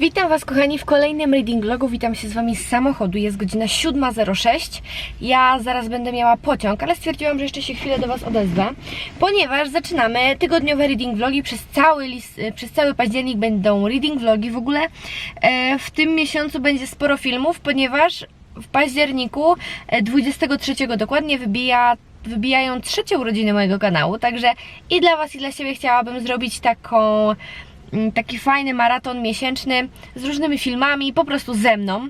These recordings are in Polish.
Witam Was kochani w kolejnym reading vlogu, witam się z Wami z samochodu, jest godzina 7.06 Ja zaraz będę miała pociąg, ale stwierdziłam, że jeszcze się chwilę do Was odezwę Ponieważ zaczynamy tygodniowe reading vlogi, przez cały, list, e, przez cały październik będą reading vlogi W ogóle. E, w tym miesiącu będzie sporo filmów, ponieważ w październiku e, 23 dokładnie wybija wybijają trzecie urodziny mojego kanału, także i dla Was i dla siebie chciałabym zrobić taką taki fajny maraton miesięczny z różnymi filmami, po prostu ze mną.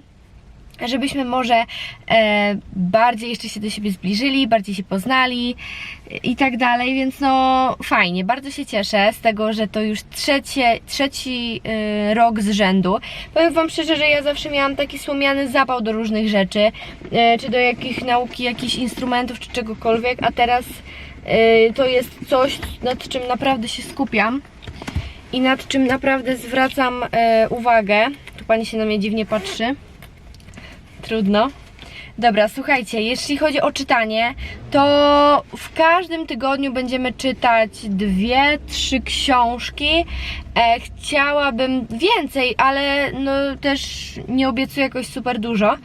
Żebyśmy może e, bardziej jeszcze się do siebie zbliżyli, bardziej się poznali e, i tak dalej, więc no fajnie, bardzo się cieszę z tego, że to już trzecie, trzeci e, rok z rzędu. Powiem Wam szczerze, że ja zawsze miałam taki słomiany zapał do różnych rzeczy, e, czy do jakich nauki, jakichś instrumentów, czy czegokolwiek, a teraz e, to jest coś, nad czym naprawdę się skupiam i nad czym naprawdę zwracam e, uwagę. Tu pani się na mnie dziwnie patrzy. Trudno. Dobra, słuchajcie, jeśli chodzi o czytanie, to w każdym tygodniu będziemy czytać dwie, trzy książki. E, chciałabym więcej, ale no też nie obiecuję jakoś super dużo.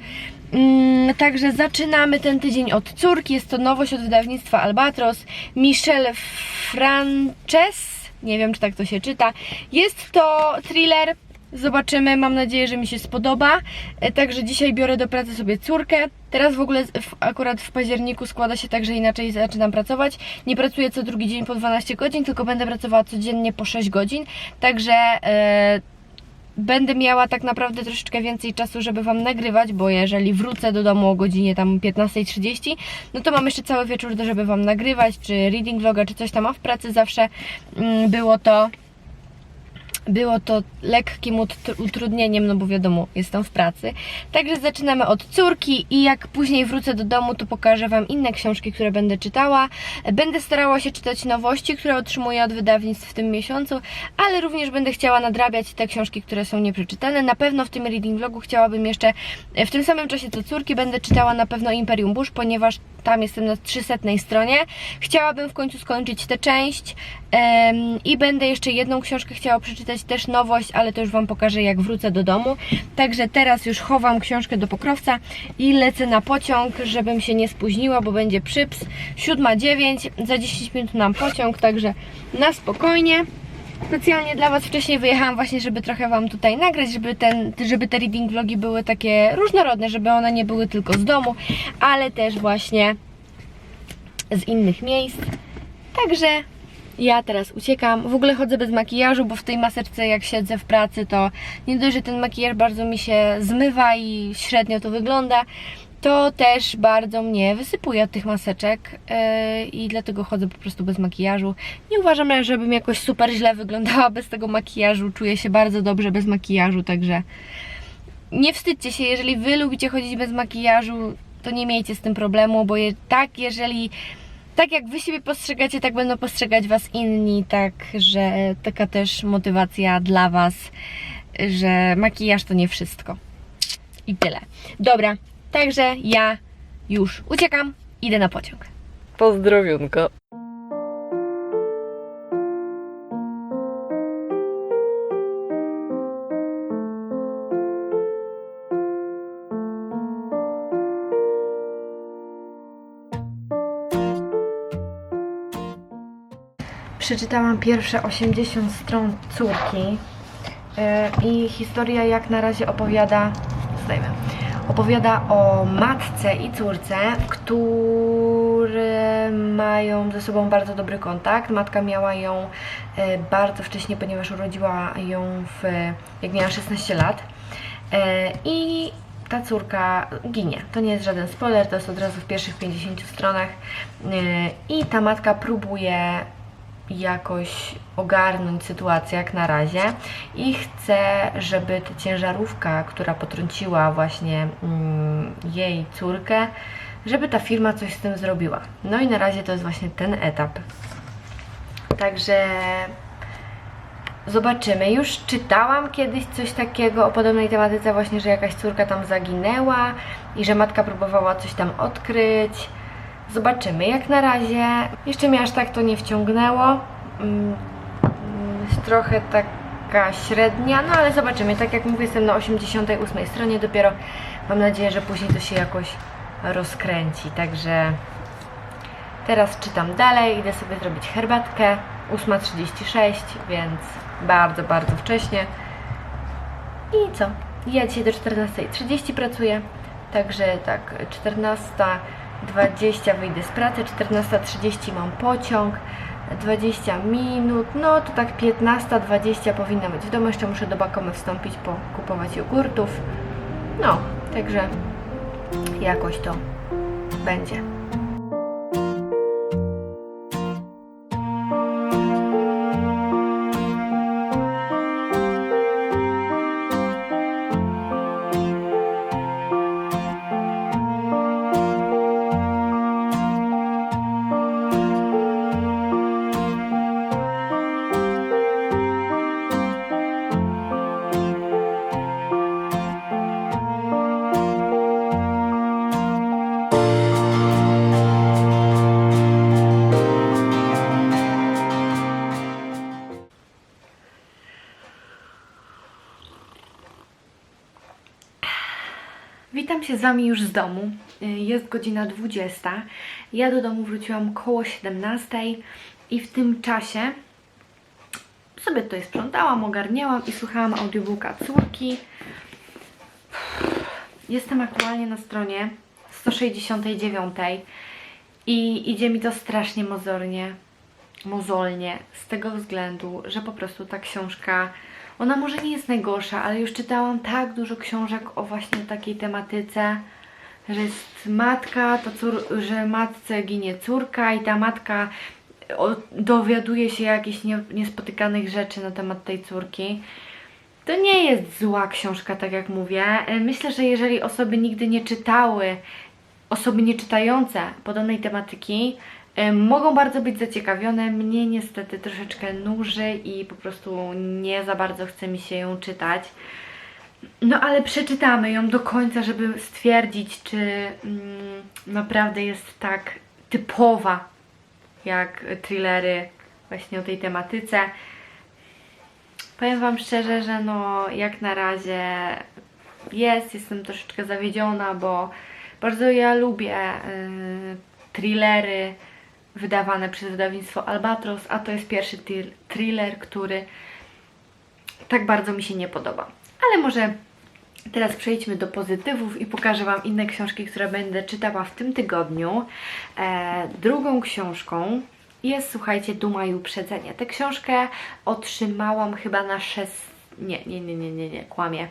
Mm, Także zaczynamy ten tydzień od córki. Jest to nowość od wydawnictwa Albatros. Michelle Frances. Nie wiem, czy tak to się czyta. Jest to thriller. Zobaczymy, mam nadzieję, że mi się spodoba. E, Także dzisiaj biorę do pracy sobie córkę. Teraz w ogóle w, akurat w październiku składa się tak, że inaczej zaczynam pracować. Nie pracuję co drugi dzień po 12 godzin, tylko będę pracowała codziennie po 6 godzin. Także e, będę miała tak naprawdę troszeczkę więcej czasu, żeby Wam nagrywać, bo jeżeli wrócę do domu o godzinie tam 15.30, no to mam jeszcze cały wieczór, żeby Wam nagrywać, czy reading vloga, czy coś tam, a w pracy zawsze mm, było to było to lekkim ut- utrudnieniem, no bo wiadomo, jestem w pracy. Także zaczynamy od córki i jak później wrócę do domu, to pokażę Wam inne książki, które będę czytała. Będę starała się czytać nowości, które otrzymuję od wydawnictw w tym miesiącu, ale również będę chciała nadrabiać te książki, które są nieprzeczytane. Na pewno w tym reading vlogu chciałabym jeszcze w tym samym czasie co córki będę czytała na pewno Imperium Bush, ponieważ tam jestem na 300 stronie. Chciałabym w końcu skończyć tę część em, i będę jeszcze jedną książkę chciała przeczytać, też nowość, ale to już Wam pokażę jak wrócę do domu. Także teraz już chowam książkę do pokrowca i lecę na pociąg, żebym się nie spóźniła, bo będzie przyps 7.09, za 10 minut nam pociąg, także na spokojnie. Specjalnie dla Was wcześniej wyjechałam właśnie, żeby trochę Wam tutaj nagrać, żeby, ten, żeby te reading vlogi były takie różnorodne, żeby one nie były tylko z domu, ale też właśnie z innych miejsc. Także ja teraz uciekam. W ogóle chodzę bez makijażu, bo w tej maseczce jak siedzę w pracy, to nie dość, że ten makijaż bardzo mi się zmywa i średnio to wygląda, to też bardzo mnie wysypuje od tych maseczek yy, i dlatego chodzę po prostu bez makijażu. Nie uważam, żebym jakoś super źle wyglądała bez tego makijażu. Czuję się bardzo dobrze bez makijażu, także nie wstydźcie się, jeżeli wy lubicie chodzić bez makijażu, to nie miejcie z tym problemu, bo je, tak, jeżeli tak jak wy siebie postrzegacie, tak będą postrzegać was inni, także taka też motywacja dla was, że makijaż to nie wszystko. I tyle. Dobra, także ja już uciekam, idę na pociąg. Pozdrowionko. Przeczytałam pierwsze 80 stron córki yy, i historia jak na razie opowiada, zdajmy, opowiada o matce i córce, które mają ze sobą bardzo dobry kontakt. Matka miała ją yy, bardzo wcześnie, ponieważ urodziła ją w, jak miała 16 lat yy, i ta córka ginie. To nie jest żaden spoiler, to jest od razu w pierwszych 50 stronach yy, i ta matka próbuje jakoś ogarnąć sytuację jak na razie i chcę, żeby ta ciężarówka, która potrąciła właśnie mm, jej córkę, żeby ta firma coś z tym zrobiła. No i na razie to jest właśnie ten etap. Także zobaczymy. Już czytałam kiedyś coś takiego o podobnej tematyce właśnie, że jakaś córka tam zaginęła i że matka próbowała coś tam odkryć. Zobaczymy. Jak na razie jeszcze mnie aż tak to nie wciągnęło. Mm, Trochę taka średnia, no ale zobaczymy. Tak jak mówię, jestem na 88 stronie dopiero. Mam nadzieję, że później to się jakoś rozkręci. Także teraz czytam dalej, idę sobie zrobić herbatkę. 8.36, więc bardzo, bardzo wcześnie. I co? Ja dzisiaj do 14.30 pracuję, także tak, 14.20 wyjdę z pracy, 14.30 mam pociąg, 20 minut, no to tak 15.20 powinna być w domu, jeszcze muszę do Bakomy wstąpić, pokupować jogurtów, no, także jakoś to będzie. Wami już z domu. Y, Jest godzina 20. Ja do domu wróciłam koło 17 i w tym czasie sobie tutaj sprzątałam, ogarniałam i słuchałam audiobooka córki. Jestem aktualnie na stronie 169 i idzie mi to strasznie mozornie, mozolnie z tego względu, że po prostu ta książka, ona może nie jest najgorsza, ale już czytałam tak dużo książek o właśnie takiej tematyce, że jest matka, to cór, że matce ginie córka i ta matka o, dowiaduje się jakichś nie, niespotykanych rzeczy na temat tej córki. To nie jest zła książka, tak jak mówię. E, Myślę, że jeżeli osoby nigdy nie czytały, osoby nieczytające podobnej tematyki, e, mogą bardzo być zaciekawione. Mnie niestety troszeczkę nuży i po prostu nie za bardzo chce mi się ją czytać. No ale przeczytamy ją do końca, żeby stwierdzić, czy mm, naprawdę jest tak typowa jak thrillery właśnie o tej tematyce. Powiem Wam szczerze, że no jak na razie jest, jestem troszeczkę zawiedziona, bo bardzo ja lubię y, thrillery wydawane przez wydawnictwo Albatros, a to jest pierwszy thr- thriller, który tak bardzo mi się nie podoba. Ale może teraz przejdźmy do pozytywów i pokażę Wam inne książki, które będę czytała w tym tygodniu. E, drugą książką jest, słuchajcie, Duma i Uprzedzenie. Tę książkę otrzymałam chyba na 6... Nie, nie, nie, nie, nie, nie, kłamie.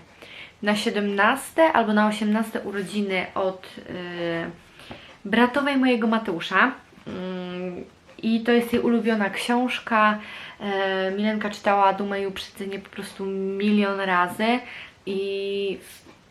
Na 17 albo na 18 urodziny od yy, bratowej mojego Mateusza. I to jest jej ulubiona książka. E, Milenka czytała Dumę i Uprzedzenie po prostu milion razy i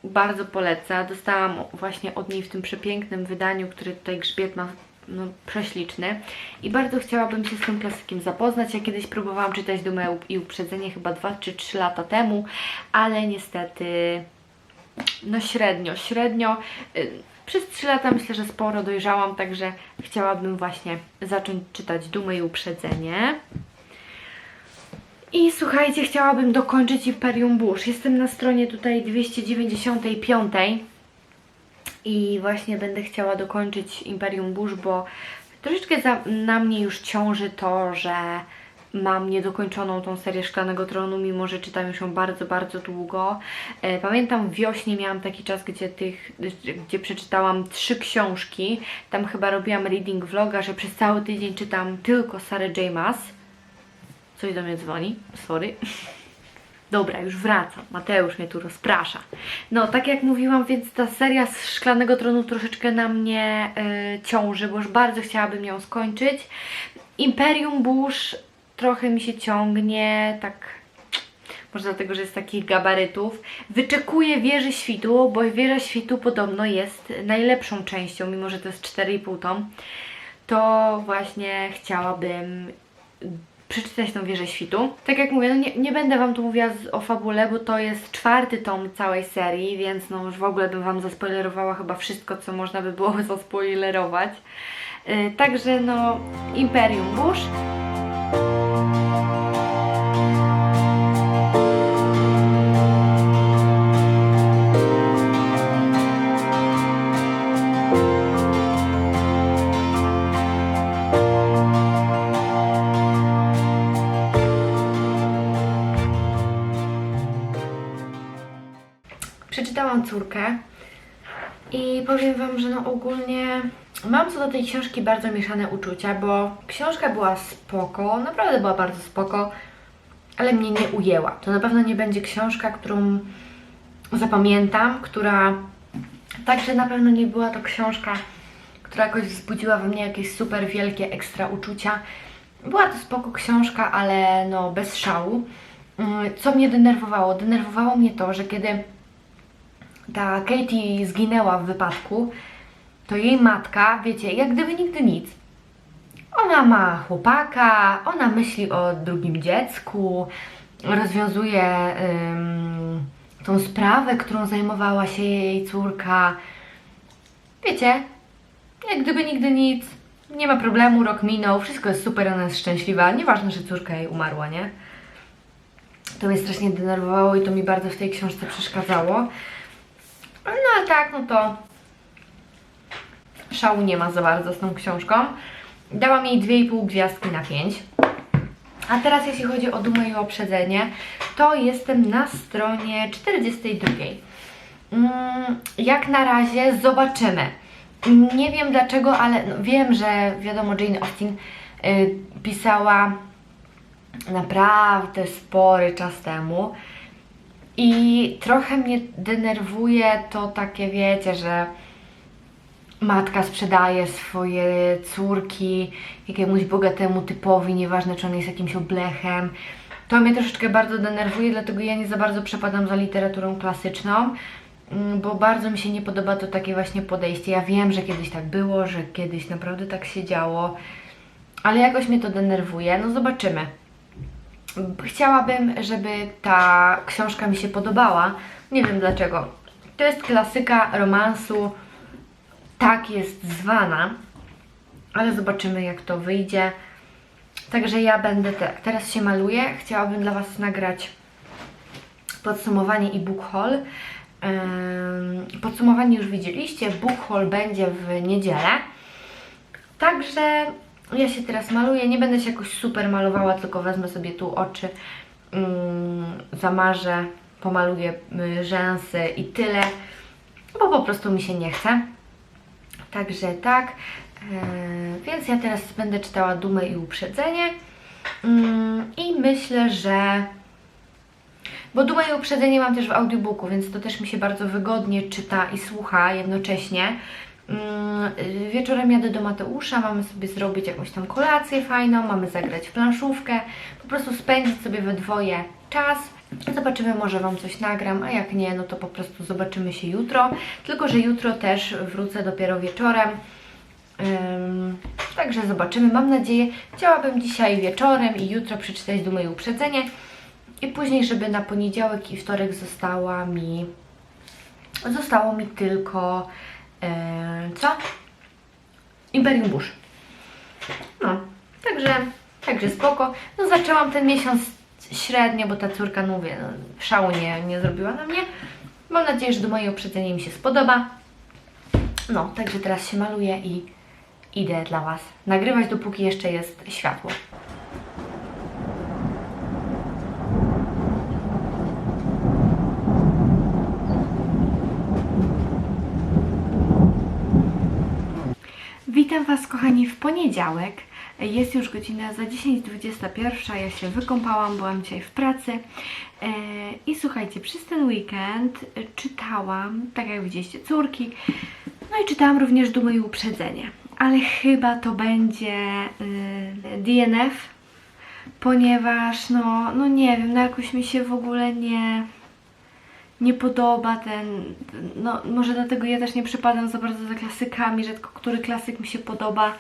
bardzo polecę. Dostałam właśnie od niej w tym przepięknym wydaniu, który tutaj grzbiet ma no, prześliczny i bardzo chciałabym się z tym klasykiem zapoznać. Ja kiedyś próbowałam czytać Dumę i Uprzedzenie chyba 2 czy 3 lata temu, ale niestety no średnio, średnio. Przez 3 lata myślę, że sporo dojrzałam, także chciałabym właśnie zacząć czytać Dumę i Uprzedzenie. I słuchajcie, chciałabym dokończyć Imperium Bush. Jestem na stronie tutaj 295 i właśnie będę chciała dokończyć Imperium Bush, bo troszeczkę za, na mnie już ciąży to, że mam niedokończoną tą serię Szklanego Tronu, mimo że czytam już ją bardzo, bardzo długo. E, Pamiętam wiośnie miałam taki czas, gdzie, tych, gdzie przeczytałam trzy książki. Tam chyba robiłam reading vloga, że przez cały tydzień czytam tylko Sarah J. Maas. Coś do mnie dzwoni, sorry. Dobra, już wracam. Mateusz mnie tu rozprasza. No, tak jak mówiłam, więc ta seria z Szklanego Tronu troszeczkę na mnie y, ciąży, bo już bardzo chciałabym ją skończyć. Imperium Bush trochę mi się ciągnie, tak może dlatego, że jest takich gabarytów. Wyczekuję Wieży Świtu, bo Wieża Świtu podobno jest najlepszą częścią, mimo że to jest 4,5 tom. To właśnie chciałabym przeczytać tą Wieżę Świtu. Tak jak mówię, no nie, nie będę Wam tu mówiła o fabule, bo to jest czwarty tom całej serii, więc no już w ogóle bym Wam zaspoilerowała chyba wszystko, co można by było zaspoilerować. Yy, także no, Imperium Bush przeczytałam córkę i powiem Wam, że no ogólnie mam co do tej książki bardzo mieszane uczucia, bo książka była spoko, naprawdę była bardzo spoko, ale mnie nie ujęła. To na pewno nie będzie książka, którą zapamiętam, która także na pewno nie była to książka, która jakoś wzbudziła we mnie jakieś super wielkie ekstra uczucia. Była to spoko książka, ale no bez szału. Mm, Co mnie denerwowało? Denerwowało mnie to, że kiedy ta Katie zginęła w wypadku, to jej matka, wiecie, jak gdyby nigdy nic. Ona ma chłopaka, ona myśli o drugim dziecku, rozwiązuje ym, tą sprawę, którą zajmowała się jej córka. Wiecie, jak gdyby nigdy nic, nie ma problemu, rok minął, wszystko jest super, ona jest szczęśliwa. Nieważne, że córka jej umarła, nie? To mnie strasznie denerwowało i to mi bardzo w tej książce przeszkadzało. No a tak, no to szału nie ma za bardzo z tą książką. Dałam jej 2,5 gwiazdki na 5. A teraz jeśli chodzi o dumę i uprzedzenie, to jestem na stronie 42. Mm, jak na razie zobaczymy. Nie wiem dlaczego, ale no, wiem, że wiadomo, Jane Austen y, pisała naprawdę spory czas temu i trochę mnie denerwuje to takie, wiecie, że matka sprzedaje swoje córki jakiemuś bogatemu typowi, nieważne czy on jest jakimś oblechem. To mnie troszeczkę bardzo denerwuje, dlatego ja nie za bardzo przepadam za literaturą klasyczną, mm, bo bardzo mi się nie podoba to takie właśnie podejście. Ja wiem, że kiedyś tak było, że kiedyś naprawdę tak się działo, ale jakoś mnie to denerwuje. No zobaczymy. Chciałabym, żeby ta książka mi się podobała. Nie wiem dlaczego. To jest klasyka romansu, tak jest zwana, ale zobaczymy jak to wyjdzie. Także ja będę tak, teraz się maluję. Chciałabym dla Was nagrać podsumowanie i book haul. Podsumowanie już widzieliście, book haul będzie w niedzielę. Także ja się teraz maluję, nie będę się jakoś super malowała, tylko wezmę sobie tu oczy, ym, zamarzę, pomaluję y, rzęsy i tyle, bo po prostu mi się nie chce. Także tak, yy, więc ja teraz będę czytała Dumę i Uprzedzenie Ym, i myślę, że bo Dumę i Uprzedzenie mam też w audiobooku, więc to też mi się bardzo wygodnie czyta i słucha jednocześnie. Mm, Wieczorem jadę do Mateusza, mamy sobie zrobić jakąś tam kolację fajną, mamy zagrać planszówkę, po prostu spędzić sobie we dwoje czas. Zobaczymy, może Wam coś nagram, a jak nie, no to po prostu zobaczymy się jutro. Tylko, że jutro też wrócę dopiero wieczorem. Ym, także zobaczymy, mam nadzieję. Chciałabym dzisiaj wieczorem i jutro przeczytać Dumę i Uprzedzenie i później, żeby na poniedziałek i wtorek została mi zostało mi tylko e, co? Imperium Bush. No, także, także spoko. No zaczęłam ten miesiąc średnio, bo ta córka, mówię, no, szału nie, nie zrobiła na mnie. Mam nadzieję, że do mojej uprzedzenie mi się spodoba. No, także teraz się maluję i idę dla Was nagrywać, dopóki jeszcze jest światło. Witam Was kochani w poniedziałek. Jest już godzina za 10.21. Ja się wykąpałam, byłam dzisiaj w pracy. E, I słuchajcie, przez ten weekend czytałam, tak jak widzieliście, córki. No i czytałam również Dumę i Uprzedzenie. Ale chyba to będzie y, DNF, ponieważ no, no nie wiem, no jakoś mi się w ogóle nie nie podoba ten, no może dlatego ja też nie przypadam za bardzo za klasykami, rzadko który klasyk mi się podoba.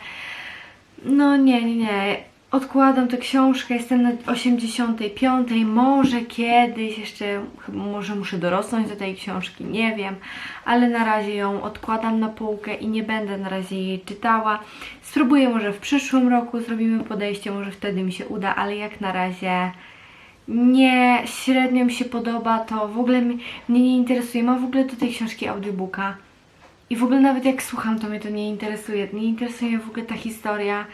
No nie, nie, nie. Odkładam tę książkę, jestem na 85, może kiedyś jeszcze, może muszę dorosnąć do tej książki, nie wiem, ale na razie ją odkładam na półkę i nie będę na razie jej czytała. Spróbuję może w przyszłym roku, zrobimy podejście, może wtedy mi się uda, ale jak na razie nie, średnio mi się podoba, to w ogóle mnie nie interesuje. Mam w ogóle do tej książki audiobooka. I w ogóle nawet jak słucham, to mnie to nie interesuje. Nie interesuje w ogóle ta historia.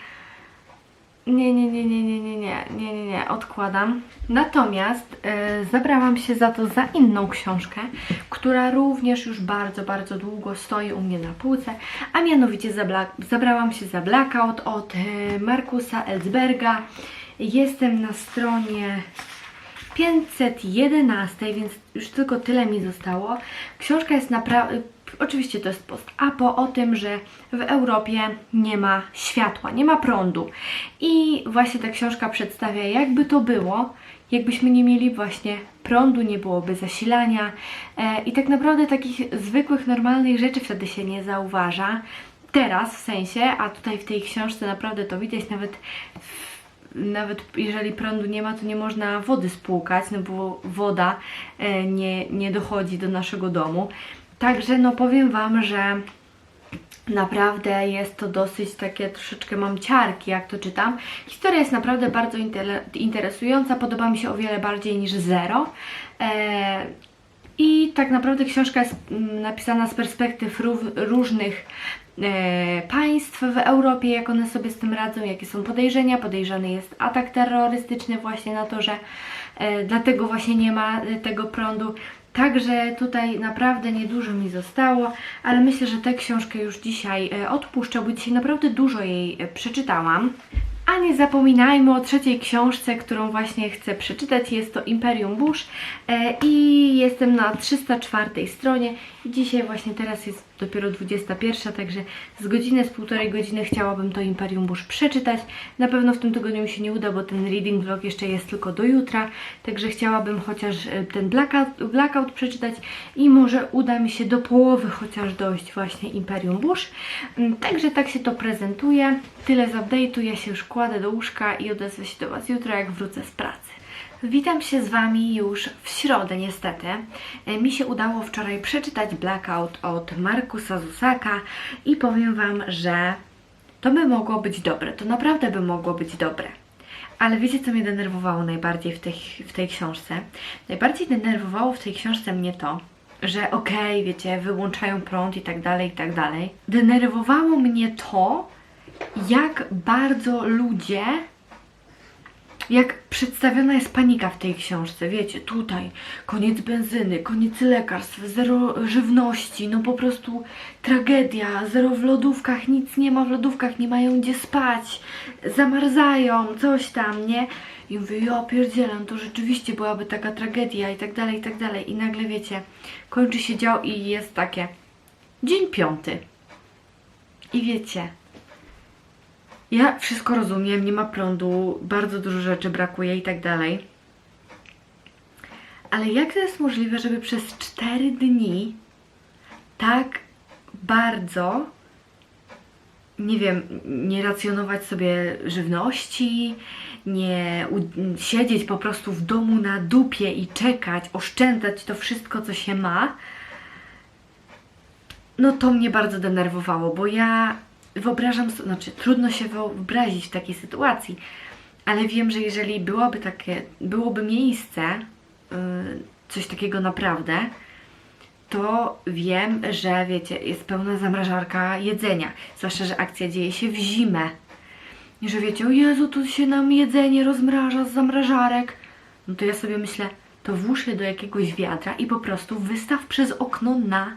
Nie, nie, nie, nie, nie, nie, nie, nie, nie, nie, odkładam. Natomiast e, zabrałam się za to za inną książkę, która również już bardzo, bardzo długo stoi u mnie na półce, a mianowicie zabla- zabrałam się za Blackout od e, Markusa Ellsberga. Jestem na stronie 511, więc już tylko tyle mi zostało. Książka jest naprawdę. Oczywiście to jest post apo o tym, że w Europie nie ma światła, nie ma prądu. I właśnie ta książka przedstawia, jakby to było, jakbyśmy nie mieli właśnie prądu, nie byłoby zasilania. E, I tak naprawdę takich zwykłych, normalnych rzeczy wtedy się nie zauważa. Teraz w sensie, a tutaj w tej książce naprawdę to widać, nawet nawet jeżeli prądu nie ma, to nie można wody spłukać, no bo woda e, nie, nie dochodzi do naszego domu. Także no powiem Wam, że naprawdę jest to dosyć takie, troszeczkę mam ciarki jak to czytam. Historia jest naprawdę bardzo interesująca, podoba mi się o wiele bardziej niż Zero. E, i tak naprawdę książka jest mm, napisana z perspektyw różnych e, państw w Europie, jak one sobie z tym radzą, jakie są podejrzenia. Podejrzany jest atak terrorystyczny właśnie na to, że e, dlatego właśnie nie ma tego prądu. Także tutaj naprawdę niedużo mi zostało, ale myślę, że tę książkę już dzisiaj e, odpuszczę, bo dzisiaj naprawdę dużo jej e, przeczytałam. A nie zapominajmy o trzeciej książce, którą właśnie chcę przeczytać. Jest to Imperium Bush e, i jestem na 304 stronie. Dzisiaj właśnie teraz jest dopiero 21, także z godziny, z półtorej godziny chciałabym to Imperium Bush przeczytać. Na pewno w tym tygodniu mi się nie uda, bo ten reading vlog jeszcze jest tylko do jutra, także chciałabym chociaż e, ten blackout, blackout przeczytać i może uda mi się do połowy chociaż dojść właśnie Imperium Bush. Mm, Także tak się to prezentuje. Tyle z update'u, ja się już kładę do łóżka i odezwę się do Was jutro, jak wrócę z pracy. Witam się z Wami już w środę niestety. E, Mi się udało wczoraj przeczytać Blackout od Markusa Zusaka i powiem Wam, że to by mogło być dobre. To naprawdę by mogło być dobre. Ale wiecie, co mnie denerwowało najbardziej w tej, w tej książce? Najbardziej denerwowało w tej książce mnie to, że okej, wiecie, wyłączają prąd i tak dalej, i tak dalej. Denerwowało mnie to, jak bardzo ludzie jak przedstawiona jest panika w tej książce, wiecie, tutaj koniec benzyny, koniec lekarstw, zero żywności, no po prostu tragedia, zero w lodówkach, nic nie ma w lodówkach, nie mają gdzie spać, zamarzają, coś tam, nie? I mówię, ja pierdzielę, to rzeczywiście byłaby taka tragedia i tak dalej, i tak dalej. I nagle, wiecie, kończy się dział i jest takie, dzień piąty. I wiecie, ja wszystko rozumiem, nie ma prądu, bardzo dużo rzeczy brakuje i tak dalej. Ale jak to jest możliwe, żeby przez 4 dni tak bardzo, nie wiem, nie racjonować sobie żywności, nie siedzieć po prostu w domu na dupie i czekać, oszczędzać to wszystko, co się ma, no to mnie bardzo denerwowało, bo ja wyobrażam sobie, znaczy trudno się wyobrazić w takiej sytuacji, ale wiem, że jeżeli byłoby takie, byłoby miejsce, yy, coś takiego naprawdę, to wiem, że wiecie, jest pełna zamrażarka jedzenia. Zwłaszcza, że akcja dzieje się w zimę. I że wiecie, o Jezu, tu się nam jedzenie rozmraża z zamrażarek. No to ja sobie myślę, to włóż je do jakiegoś wiadra i po prostu wystaw przez okno na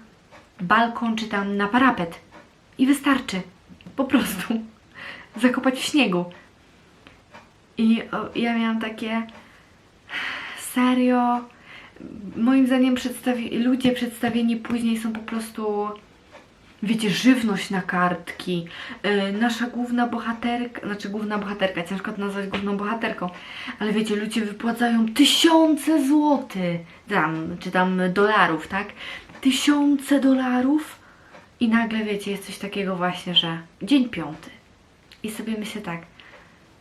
balkon czy tam na parapet. I wystarczy. Po prostu. Zakopać w śniegu. I ja miałam takie. Serio. Moim zdaniem przedstawi- ludzie przedstawieni później są po prostu. Wiecie, żywność na kartki. Yy, nasza główna bohaterka, znaczy główna bohaterka, ciężko to nazwać główną bohaterką, ale wiecie, ludzie wypłacają tysiące złotych, tam, czy tam dolarów, tak? Tysiące dolarów i nagle, wiecie, jest coś takiego właśnie, że dzień piąty. I sobie myślę tak,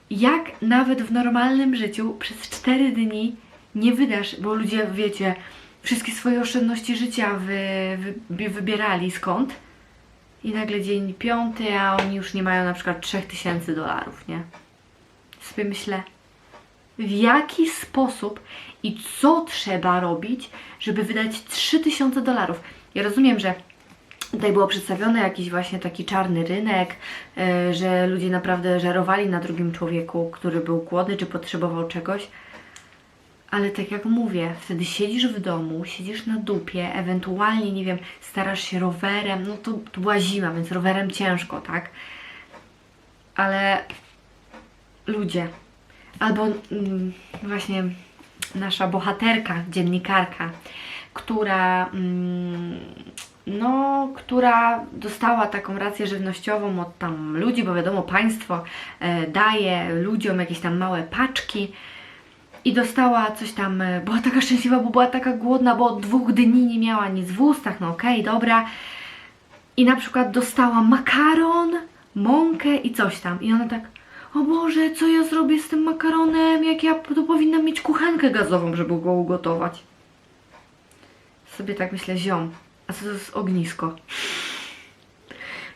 jak nawet w normalnym życiu przez 4 dni nie wydasz, bo ludzie, wiecie, wszystkie swoje oszczędności życia wy, wy, wybierali skąd i nagle dzień piąty, a oni już nie mają na przykład 3000 dolarów, nie? Sobie myślę, w jaki sposób i co trzeba robić, żeby wydać 3000 dolarów. Ja rozumiem, że Tutaj było przedstawione jakiś właśnie taki czarny rynek, e, że ludzie naprawdę żerowali na drugim człowieku, który był głodny czy potrzebował czegoś. Ale tak jak mówię, wtedy siedzisz w domu, siedzisz na dupie, ewentualnie, nie wiem, starasz się rowerem, no to, to była zima, więc rowerem ciężko, tak? Ale ludzie, albo mm, właśnie nasza bohaterka, dziennikarka, która, mm, no, która dostała taką rację żywnościową od tam ludzi, bo wiadomo, państwo e, daje ludziom jakieś tam małe paczki i dostała coś tam, e, była taka szczęśliwa, bo była taka głodna, bo od dwóch dni nie miała nic w ustach, no okej, dobra. I na przykład dostała makaron, mąkę i coś tam. I ona tak, o Boże, co ja zrobię z tym makaronem, jak ja to powinnam mieć kuchenkę gazową, żeby go ugotować. Sobie tak myślę, ziom, to jest ognisko?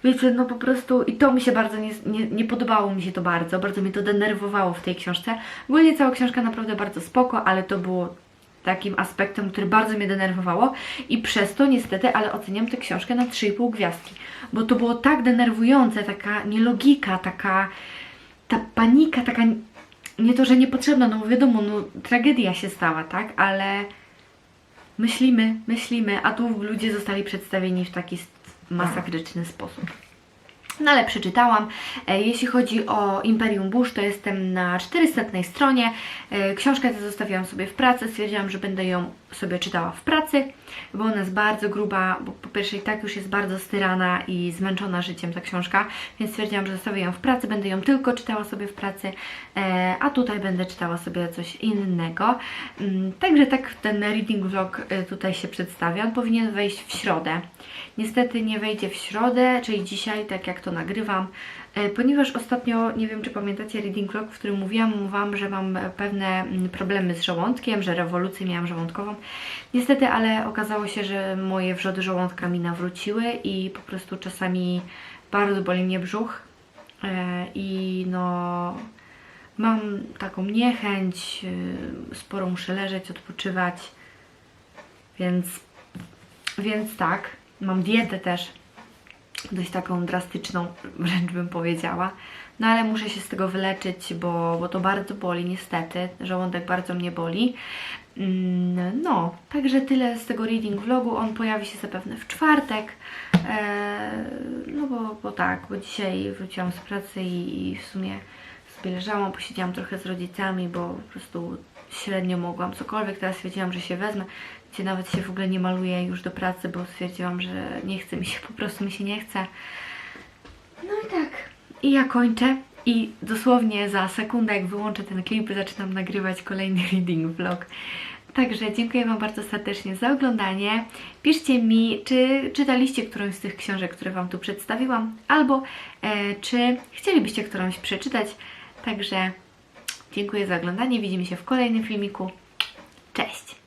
Wiecie, no po prostu i to mi się bardzo nie, nie, nie podobało mi się to bardzo, bardzo mnie to denerwowało w tej książce. Ogólnie cała książka naprawdę bardzo spoko, ale to było takim aspektem, który bardzo mnie denerwowało i przez to niestety, ale oceniam tę książkę na 3,5 gwiazdki, bo to było tak denerwujące, taka nielogika, taka ta panika, taka nie to, że niepotrzebna, no wiadomo, no tragedia się stała, tak, ale myślimy, myślimy, a tu ludzie zostali przedstawieni w taki masakryczny sposób. No ale przeczytałam. E, Jeśli chodzi o Imperium Bush, to jestem na 400 stronie. E, Książkę tę zostawiłam sobie w pracy. Stwierdziłam, że będę ją sobie czytała w pracy, bo ona jest bardzo gruba, bo po pierwsze i tak już jest bardzo styrana i zmęczona życiem ta książka, więc stwierdziłam, że zostawię ją w pracy, będę ją tylko czytała sobie w pracy, e, a tutaj będę czytała sobie coś innego. Mm, Także tak ten reading vlog tutaj się przedstawia. On powinien wejść w środę. Niestety nie wejdzie w środę, czyli dzisiaj, tak jak to nagrywam, e, ponieważ ostatnio, nie wiem czy pamiętacie reading vlog, w którym mówiłam Wam, że mam e, pewne mm, problemy z żołądkiem, że rewolucję miałam żołądkową. Niestety, ale okazało się, że moje wrzody żołądka mi nawróciły i po prostu czasami bardzo boli mnie brzuch. E, i no mam taką niechęć, y, sporo muszę leżeć, odpoczywać, więc, więc tak, mam dietę też dość taką drastyczną, wręcz bym powiedziała. No ale muszę się z tego wyleczyć, bo, bo to bardzo boli niestety. Żołądek bardzo mnie boli. Mm, No, także tyle z tego reading vlogu. On pojawi się zapewne w czwartek. Eee, no bo, bo tak, bo dzisiaj wróciłam z pracy i, i w sumie sobie leżałam, posiedziałam trochę z rodzicami, bo po prostu średnio mogłam cokolwiek. Teraz stwierdziłam, że się wezmę. Gdzie nawet się w ogóle nie maluję już do pracy, bo stwierdziłam, że nie chce mi się, po prostu mi się nie chce. No i tak. I ja kończę. I dosłownie za sekundę, jak wyłączę ten klip, zaczynam nagrywać kolejny reading vlog. Także dziękuję Wam bardzo serdecznie za oglądanie. Piszcie mi, czy czytaliście którąś z tych książek, które Wam tu przedstawiłam, albo e, czy chcielibyście którąś przeczytać. Także dziękuję za oglądanie. Widzimy się w kolejnym filmiku. Cześć!